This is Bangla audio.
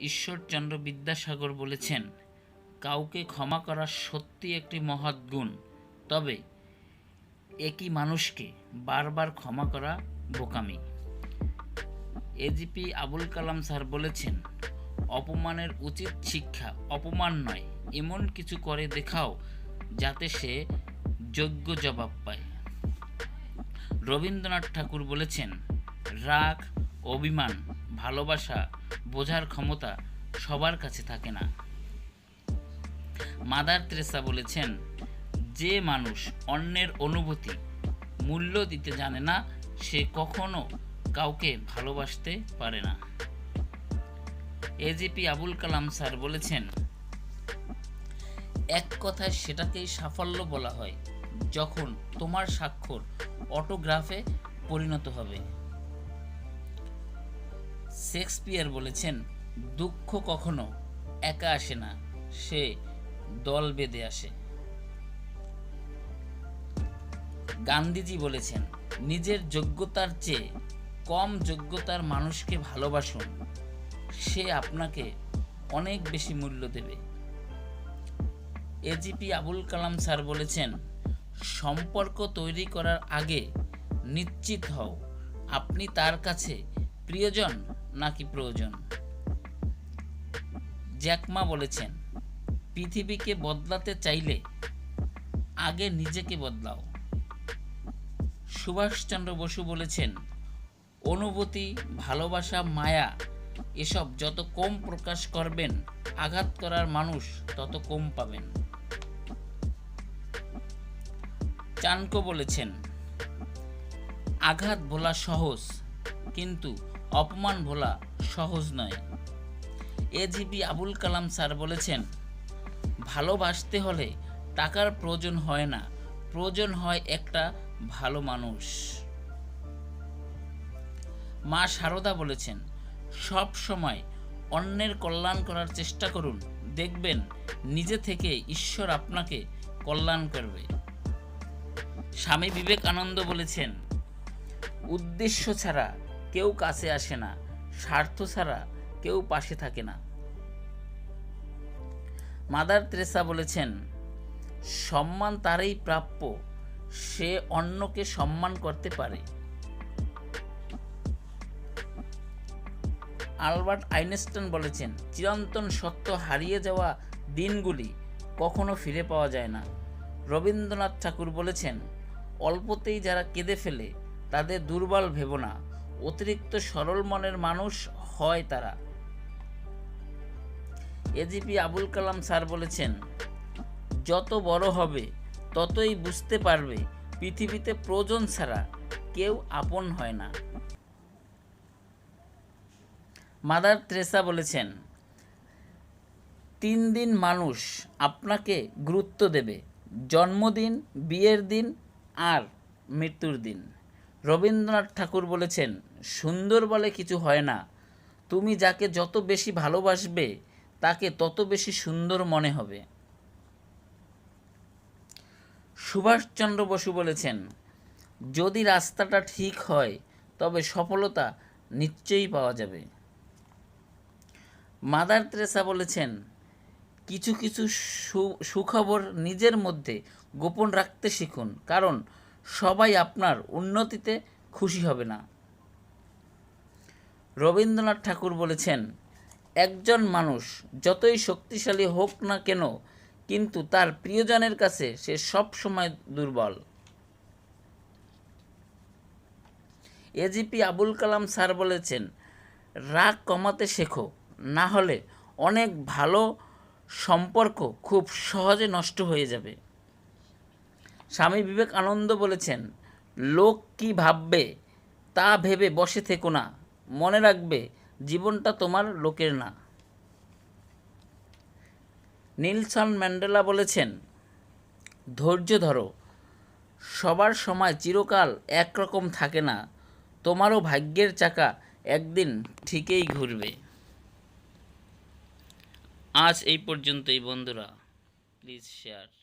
ঈশ্বরচন্দ্র বিদ্যাসাগর বলেছেন, কাউকে ক্ষমা করা সত্যি একটি মহৎ গুণ। তবে একই মানুষকে বারবার ক্ষমা করা বোকামি। এজিপি আবুল কালাম স্যার বলেছেন, অপমানের উচিত শিক্ষা অপমান নয়, এমন কিছু করে দেখাও যাতে সে যোগ্য জবাব পায়। রবীন্দ্রনাথ ঠাকুর বলেছেন, রাগ অভিমান, ভালোবাসা, বোঝার ক্ষমতা সবার কাছে থাকে না। মাদার তেরেসা বলেছেন, যে মানুষ অন্যের অনুভূতি মূল্য দিতে জানে না, সে কখনো কাউকে ভালোবাসতে পারে না। এজিপি আবুল কালাম স্যার বলেছেন, এক কথায় সেটাকেই সাফল্য বলা হয় যখন তোমার স্বাক্ষর অটোগ্রাফে পরিণত হবে। শেক্সপিয়ার বলেছেন, দুঃখ কখনো একা আসে না, সে দল বেঁধে আসে। গান্ধীজি বলেছেন, নিজের যোগ্যতার চেয়ে কম যোগ্যতার মানুষকে ভালোবাসুন, সে আপনাকে অনেক বেশি মূল্য দেবে। এজিপি আবুল কালাম স্যার বলেছেন, সম্পর্ক তৈরি করার আগে নিশ্চিত হও, আপনি তার কাছে প্রিয়জন নাকি প্রয়োজন? জ্যাকমা বলেছেন, পৃথিবীকে বদলাতে চাইলে আগে নিজেকে বদলাও। সুভাষচন্দ্র বসু বলেছেন, অনুভূতি, ভালোবাসা, মায়া, এসব যত কম প্রকাশ করবেন, আঘাত করার মানুষ তত কম পাবেন। চানকো বলেছেন, আঘাত ভোলা সহজ, কিন্তু অপমান ভোলা সহজ নয়। এজিপি আবুল কালাম স্যার বলেছেন, ভালোবাসতে হলে টাকার প্রয়োজন হয় না, প্রয়োজন হয় একটা ভালো মানুষ। মা শারদা বলেছেন, সব সময় অন্যের কল্যাণ করার চেষ্টা করুন, দেখবেন নিজে থেকে ঈশ্বর আপনাকে কল্যাণ করবে। স্বামী বিবেকানন্দ বলেছেন, উদ্দেশ্য ছাড়া কেউ কাছে আসে না, স্বার্থ ছাড়া কেউ পাশে থাকে না। মাদার তেরেসা বলেছেন, সম্মান তারই প্রাপ্য, সে অন্যকে সম্মান করতে পারে। আলবার্ট আইনস্টাইন বলেছেন, চিরন্তন সত্য হারিয়ে যাওয়া দিনগুলি কখনো ফিরে পাওয়া যায় না। রবীন্দ্রনাথ ঠাকুর বলেছেন, অল্পতেই যারা কেঁদে ফেলে, তাদের দুর্বল ভেব না। অতিরিক্ত সরল মনের মানুষ হয় তারা। এজিপি আবুল কালাম স্যার বলেছেন, যত বড় হবে, ততই বুঝতে পারবে পৃথিবীতে প্রয়োজন ছাড়া কেউ আপন হয় না। মাদার তেরেসা বলেছেন, তিন দিন মানুষ আপনাকে গুরুত্ব দেবে, জন্মদিন, বিয়ের দিন আর মৃত্যুর দিন। রবীন্দ্রনাথ ঠাকুর বলেছেন সুন্দর বলে কিছু হয় না। তুমি যাকে যত বেশি ভালোবাসবে, তাকে তত বেশি সুন্দর মনে হবে। সুভাষচন্দ্র বসু বলেছেন, যদি রাস্তাটা ঠিক হয়, তবে সফলতা নিশ্চয়ই পাওয়া যাবে। মাদার তেরেসা বলেছেন, কিছু কিছু সুখবর নিজের মধ্যে গোপন রাখতে শিখুন, কারণ সবাই আপনার উন্নতিতে খুশি হবে না। রবীন্দ্রনাথ ঠাকুর বলেছেন, একজন মানুষ যতই শক্তিশালী হোক না কেন, কিন্তু তার প্রিয়জনের কাছে সে সব সময় দুর্বল এজিপি আবুল কালাম স্যার বলেছেন, রাগ কমাতে শেখো, না হলে অনেক ভালো সম্পর্ক খুব সহজে নষ্ট হয়ে যাবে। স্বামী বিবেকানন্দ বলেছেন, লোক কি ভাববে তা ভেবে বসে থেকো না। মনে রাখবে, জীবনটা তোমার লোকের না। নিলসন ম্যান্ডেলা বলেছেন, ধৈর্য ধরো, সবার সময় চিরকাল একরকম থাকে না, তোমারও ভাগ্যের চাকা একদিন ঠিকই ঘুরবে। আজ এই পর্যন্তই বন্ধুরা প্লিজ শেয়ার